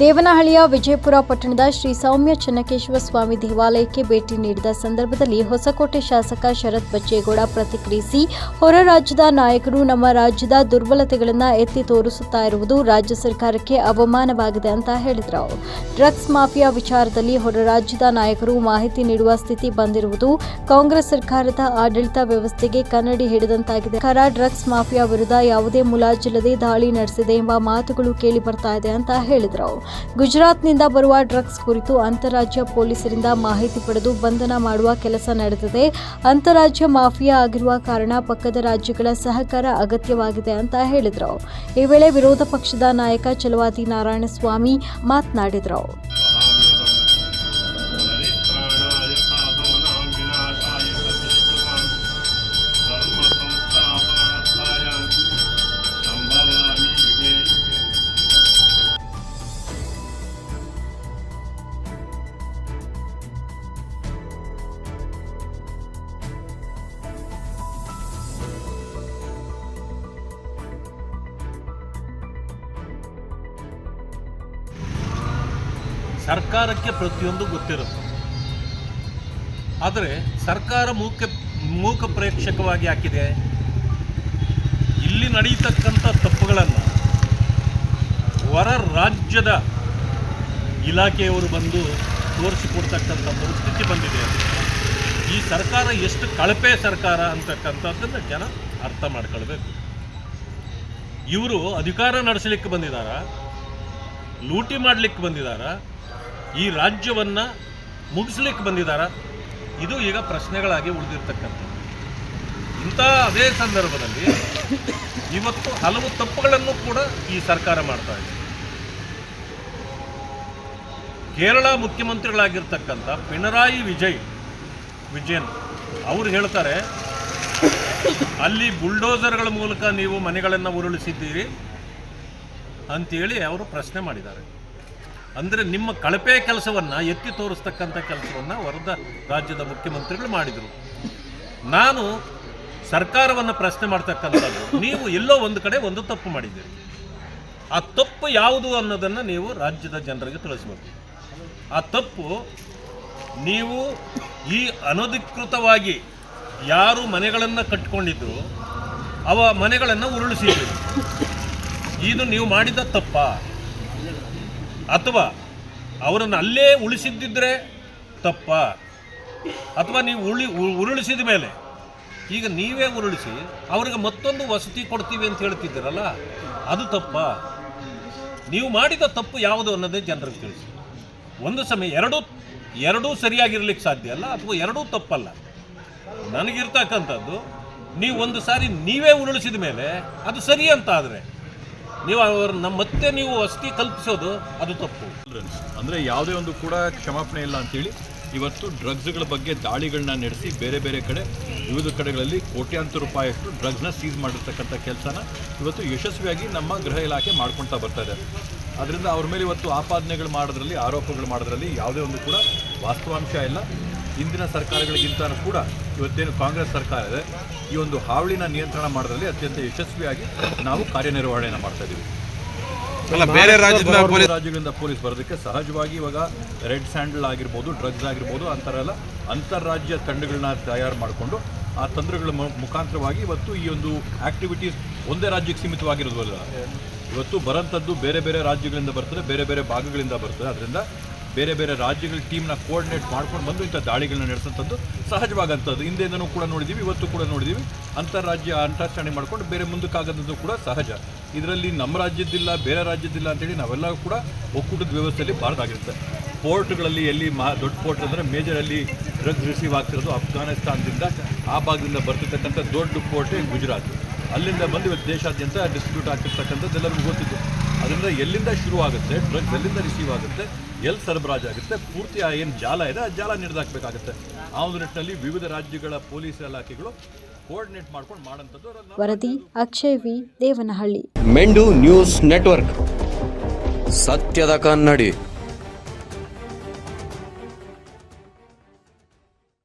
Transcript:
ದೇವನಹಳ್ಳಿಯ ವಿಜಯಪುರ ಪಟ್ಟಣದ ಶ್ರೀ ಸೌಮ್ಯ ಚೆನ್ನಕೇಶ್ವರ ಸ್ವಾಮಿ ದೇವಾಲಯಕ್ಕೆ ಭೇಟಿ ನೀಡಿದ ಸಂದರ್ಭದಲ್ಲಿ ಹೊಸಕೋಟೆ ಶಾಸಕ ಶರತ್ ಬಚ್ಚೇಗೌಡ ಪ್ರತಿಕ್ರಿಯಿಸಿ, ಹೊರ ರಾಜ್ಯದ ನಾಯಕರು ನಮ್ಮ ರಾಜ್ಯದ ದುರ್ಬಲತೆಗಳನ್ನು ಎತ್ತಿ ತೋರಿಸುತ್ತಾ ಇರುವುದು ರಾಜ್ಯ ಸರ್ಕಾರಕ್ಕೆ ಅವಮಾನವಾಗಿದೆ ಅಂತ ಹೇಳಿದರು. ಡ್ರಗ್ಸ್ ಮಾಫಿಯಾ ವಿಚಾರದಲ್ಲಿ ಹೊರ ರಾಜ್ಯದ ನಾಯಕರು ಮಾಹಿತಿ ನೀಡುವ ಸ್ಥಿತಿ ಬಂದಿರುವುದು ಕಾಂಗ್ರೆಸ್ ಸರ್ಕಾರದ ಆಡಳಿತ ವ್ಯವಸ್ಥೆಗೆ ಕನ್ನಡಿ ಹಿಡಿದಂತಾಗಿದೆ. ಕರ ಡ್ರಗ್ಸ್ ಮಾಫಿಯಾ ವಿರುದ್ಧ ಯಾವುದೇ ಮುಲಾಜಿಲ್ಲದೆ ದಾಳಿ ನಡೆಸಿದೆ ಎಂಬ ಮಾತುಗಳು ಕೇಳಿ ಬರ್ತಾ ಇದೆ ಅಂತ ಹೇಳಿದರು. ಗುಜರಾತ್ನಿಂದ ಬರುವ ಡ್ರಗ್ಸ್ ಕುರಿತು ಅಂತಾರಾಜ್ಯ ಪೊಲೀಸರಿಂದ ಮಾಹಿತಿ ಪಡೆದು ಬಂಧನ ಮಾಡುವ ಕೆಲಸ ನಡೆದಿದೆ. ಅಂತಾರಾಜ್ಯ ಮಾಫಿಯಾ ಆಗಿರುವ ಕಾರಣ ಪಕ್ಕದ ರಾಜ್ಯಗಳ ಸಹಕಾರ ಅಗತ್ಯವಾಗಿದೆ ಅಂತ ಹೇಳಿದರು. ಈ ವೇಳೆ ವಿರೋಧ ಪಕ್ಷದ ನಾಯಕ ಚಲವಾದಿ ನಾರಾಯಣಸ್ವಾಮಿ ಮಾತನಾಡಿದರು. ಸರ್ಕಾರಕ್ಕೆ ಪ್ರತಿಯೊಂದು ಗೊತ್ತಿರುತ್ತೆ. ಆದರೆ ಸರ್ಕಾರ ಮೂಕ ಮೂಕ ಪ್ರೇಕ್ಷಕವಾಗಿ ಹಾಕಿದೆ. ಇಲ್ಲಿ ನಡೀತಕ್ಕಂಥ ತಪ್ಪುಗಳನ್ನು ಹೊರ ರಾಜ್ಯದ ಇಲಾಖೆಯವರು ಬಂದು ತೋರಿಸಿಕೊಡ್ತಕ್ಕಂಥ ಪರಿಸ್ಥಿತಿ ಬಂದಿದೆ. ಈ ಸರ್ಕಾರ ಎಷ್ಟು ಕಳಪೆ ಸರ್ಕಾರ ಅಂತಕ್ಕಂಥದ್ದನ್ನು ಜನ ಅರ್ಥ ಮಾಡ್ಕೊಳ್ಬೇಕು. ಇವರು ಅಧಿಕಾರ ನಡೆಸಲಿಕ್ಕೆ ಬಂದಿದ್ದಾರ ಲೂಟಿ ಮಾಡಲಿಕ್ಕೆ ಬಂದಿದ್ದಾರ ಈ ರಾಜ್ಯವನ್ನು ಮುಗಿಸ್ಲಿಕ್ಕೆ ಬಂದಿದ್ದಾರ ಇದು ಈಗ ಪ್ರಶ್ನೆಗಳಾಗಿ ಉಳಿದಿರ್ತಕ್ಕಂಥ ಇಂಥ ಅದೇ ಸಂದರ್ಭದಲ್ಲಿ ಇವತ್ತು ಹಲವು ತಪ್ಪುಗಳನ್ನು ಕೂಡ ಈ ಸರ್ಕಾರ ಮಾಡ್ತಾ ಇದೆ. ಕೇರಳ ಮುಖ್ಯಮಂತ್ರಿಗಳಾಗಿರ್ತಕ್ಕಂಥ ಪಿಣರಾಯಿ ವಿಜಯ್, ವಿಜಯನ್, ಅವರು ಹೇಳ್ತಾರೆ, ಅಲ್ಲಿ ಬುಲ್ಡೋಸರ್ಗಳ ಮೂಲಕ ನೀವು ಮನೆಗಳನ್ನು ಉರುಳಿಸಿದ್ದೀರಿ ಅಂತೇಳಿ ಅವರು ಪ್ರಶ್ನೆ ಮಾಡಿದ್ದಾರೆ. ಅಂದರೆ ನಿಮ್ಮ ಕಳಪೆ ಕೆಲಸವನ್ನು, ಎತ್ತಿ ತೋರಿಸ್ತಕ್ಕಂಥ ಕೆಲಸವನ್ನು ವರದ ರಾಜ್ಯದ ಮುಖ್ಯಮಂತ್ರಿಗಳು ಮಾಡಿದರು. ನಾನು ಸರ್ಕಾರವನ್ನು ಪ್ರಶ್ನೆ ಮಾಡ್ತಕ್ಕಂಥದ್ದು, ನೀವು ಎಲ್ಲೋ ಒಂದು ಕಡೆ ಒಂದು ತಪ್ಪು ಮಾಡಿದ್ದೀರಿ. ಆ ತಪ್ಪು ಯಾವುದು ಅನ್ನೋದನ್ನು ನೀವು ರಾಜ್ಯದ ಜನರಿಗೆ ತಿಳಿಸ್ಬೇಕು. ಆ ತಪ್ಪು ನೀವು ಈ ಅನಧಿಕೃತವಾಗಿ ಯಾರು ಮನೆಗಳನ್ನು ಕಟ್ಕೊಂಡಿದ್ರು, ಅವ ಮನೆಗಳನ್ನು ಉರುಳಿಸಿದ್ರು. ಇದು ನೀವು ಮಾಡಿದ ತಪ್ಪ. ಅಥವಾ ಅವರನ್ನು ಅಲ್ಲೇ ಉಳಿಸಿದ್ದಿದ್ರೆ ತಪ್ಪ. ಅಥವಾ ನೀವು ಉಳಿ ಉರುಳಿಸಿದ ಮೇಲೆ. ಈಗ ನೀವೇ ಉರುಳಿಸಿ, ಅವ್ರಿಗೆ ಮತ್ತೊಂದು ವಸತಿ ಕೊಡ್ತೀವಿ ಅಂತ ಹೇಳ್ತಿದ್ದೀರಲ್ಲ, ಅದು ತಪ್ಪ. ನೀವು ಮಾಡಿದ ತಪ್ಪು ಯಾವುದು ಅನ್ನೋದೇ ಜನರಿಗೆ ತಿಳಿಸಿ. ಒಂದು ಸಮಯ, ಎರಡೂ ಎರಡೂ ಸರಿಯಾಗಿರ್ಲಿಕ್ಕೆ ಸಾಧ್ಯ ಅಲ್ಲ, ಅಥವಾ ಎರಡೂ ತಪ್ಪಲ್ಲ. ನನಗಿರ್ತಕ್ಕಂಥದ್ದು, ನೀವು ಒಂದು ಸಾರಿ ನೀವೇ ಉರುಳಿಸಿದ ಮೇಲೆ, ಅದು ಸರಿ ಅಂತ ಆದರೆ ನೀವು ಅವ್ರನ್ನ ಮತ್ತೆ ನೀವು ವಸತಿ ಕಲ್ಪಿಸೋದು ಅದು ತಪ್ಪು. ಅಂದ್ರೆ ಯಾವುದೇ ಒಂದು ಕೂಡ ಕ್ಷಮಾಪಣೆ ಇಲ್ಲ ಅಂತೇಳಿ ಇವತ್ತು ಡ್ರಗ್ಸ್ಗಳ ಬಗ್ಗೆ ದಾಳಿಗಳನ್ನ ನಡೆಸಿ ಬೇರೆ ಬೇರೆ ಕಡೆ, ವಿವಿಧ ಕಡೆಗಳಲ್ಲಿ ಕೋಟ್ಯಾಂತರ ರೂಪಾಯಿಯಷ್ಟು ಡ್ರಗ್ಸ್ನ ಸೀಸ್ ಮಾಡಿರ್ತಕ್ಕಂಥ ಕೆಲಸನ ಇವತ್ತು ಯಶಸ್ವಿಯಾಗಿ ನಮ್ಮ ಗೃಹ ಇಲಾಖೆ ಮಾಡ್ಕೊಳ್ತಾ ಬರ್ತಾ ಇದೆ. ಅದರಿಂದ ಅವ್ರ ಮೇಲೆ ಇವತ್ತು ಆಪಾದನೆಗಳು ಮಾಡೋದ್ರಲ್ಲಿ, ಆರೋಪಗಳು ಮಾಡೋದ್ರಲ್ಲಿ ಯಾವುದೇ ಒಂದು ಕೂಡ ವಾಸ್ತವಾಂಶ ಇಲ್ಲ. ಹಿಂದಿನ ಸರ್ಕಾರಗಳಿಗಿಂತ ಕೂಡ ಇವತ್ತೇನು ಕಾಂಗ್ರೆಸ್ ಸರ್ಕಾರ ಇದೆ ಈ ಒಂದು ಹಾವಳಿನ ನಿಯಂತ್ರಣ ಮಾಡೋದ್ರಲ್ಲಿ ಅತ್ಯಂತ ಯಶಸ್ವಿಯಾಗಿ ನಾವು ಕಾರ್ಯನಿರ್ವಹಣೆಯನ್ನು ಮಾಡ್ತಾ ಇದ್ದೀವಿ ಬೇರೆ ರಾಜ್ಯದ ರಾಜ್ಯಗಳಿಂದ ಪೊಲೀಸ್ ಬರೋದಕ್ಕೆ ಸಹಜವಾಗಿ ಇವಾಗ ರೆಡ್ ಸ್ಯಾಂಡಲ್ ಆಗಿರ್ಬೋದು ಡ್ರಗ್ಸ್ ಆಗಿರ್ಬೋದು ಅಂತಾರೆಲ್ಲ ಅಂತಾರಾಜ್ಯ ತಂಡಗಳನ್ನ ತಯಾರು ಮಾಡಿಕೊಂಡು ಆ ತಂತ್ರಗಳ ಮುಖಾಂತರವಾಗಿ ಇವತ್ತು ಈ ಒಂದು ಆಕ್ಟಿವಿಟೀಸ್ ಒಂದೇ ರಾಜ್ಯಕ್ಕೆ ಸೀಮಿತವಾಗಿರೋದಲ್ಲ ಇವತ್ತು ಬರೋಂಥದ್ದು ಬೇರೆ ಬೇರೆ ರಾಜ್ಯಗಳಿಂದ ಬರ್ತದೆ ಬೇರೆ ಬೇರೆ ಭಾಗಗಳಿಂದ ಬರ್ತದೆ. ಅದರಿಂದ ಬೇರೆ ಬೇರೆ ರಾಜ್ಯಗಳ ಟೀಮ್ನ ಕೋಆರ್ಡಿನೇಟ್ ಮಾಡ್ಕೊಂಡು ಬಂದು ಇಂಥ ದಾಳಿಗಳನ್ನ ನಡೆಸೋಂಥದ್ದು ಸಹಜವಾಗಂಥದ್ದು ಹಿಂದೆಯಿಂದನೂ ಕೂಡ ನೋಡಿದ್ದೀವಿ ಇವತ್ತು ಕೂಡ ನೋಡಿದ್ದೀವಿ ಅಂತಾರಾಜ್ಯ ಅಂಟಾಚರಣೆ ಮಾಡ್ಕೊಂಡು ಬೇರೆ ಮುಂದಕ್ಕಾಗೋದು ಕೂಡ ಸಹಜ. ಇದರಲ್ಲಿ ನಮ್ಮ ರಾಜ್ಯದ್ದಿಲ್ಲ, ಬೇರೆ ರಾಜ್ಯದಿಲ್ಲ ಅಂತೇಳಿ ನಾವೆಲ್ಲ ಕೂಡ ಒಕ್ಕೂಟದ ವ್ಯವಸ್ಥೆಯಲ್ಲಿ ಬಾರ್ದಾಗಿರುತ್ತೆ. ಪೋರ್ಟ್ಗಳಲ್ಲಿ ಎಲ್ಲಿ ಮಹಾ ದೊಡ್ಡ ಪೋರ್ಟ್ ಅಂದರೆ ಮೇಜರಲ್ಲಿ ಡ್ರಗ್ಸ್ ರಿಸೀವ್ ಆಗ್ತಿರೋದು ಅಫ್ಘಾನಿಸ್ತಾನದಿಂದ ಆ ಭಾಗದಿಂದ ಬರ್ತಿರ್ತಕ್ಕಂಥ ದೊಡ್ಡ ಪೋರ್ಟೇ ಗುಜರಾತ್. ಅಲ್ಲಿಂದ ಬಂದು ಇವತ್ತು ದೇಶಾದ್ಯಂತ ಡಿಸ್ಟ್ರಿಬ್ಯೂಟ್ ಆಗ್ತಿರ್ತಕ್ಕಂಥದ್ದು ಎಲ್ಲರಿಗೂ ಗೊತ್ತಿದೆ ಅದರಿಂದ ಎಲ್ಲಿಂದ ಶುರು ಆಗುತ್ತೆ ಡ್ರಗ್ಸ್ ಎಲ್ಲಿಂದ ರಿಸೀವ್ ಆಗುತ್ತೆ ಎಲ್ಲಿ ಸರಬರಾಜು ಆಗುತ್ತೆ ಪೂರ್ತಿ ಆ ಏನು ಜಾಲ ಇದೆ ಆ ಜಾಲ ನಿರ್ದಾಕಬೇಕಾಗುತ್ತೆ ಆ ಒಂದು ನಿಟ್ಟಿನಲ್ಲಿ ವಿವಿಧ ರಾಜ್ಯಗಳ ಪೊಲೀಸ್ ಇಲಾಖೆಗಳು ಕೋಆರ್ಡಿನೇಟ್ ಮಾಡ್ಕೊಂಡು ಮಾಡುವಂಥದ್ದು ವರದಿ ಅಕ್ಷಯ್ ವಿ. ದೇವನಹಳ್ಳಿ. ಮೆಂಡು ನ್ಯೂಸ್ ನೆಟ್ವರ್ಕ್. ಸತ್ಯದ ಕನ್ನಡಿ.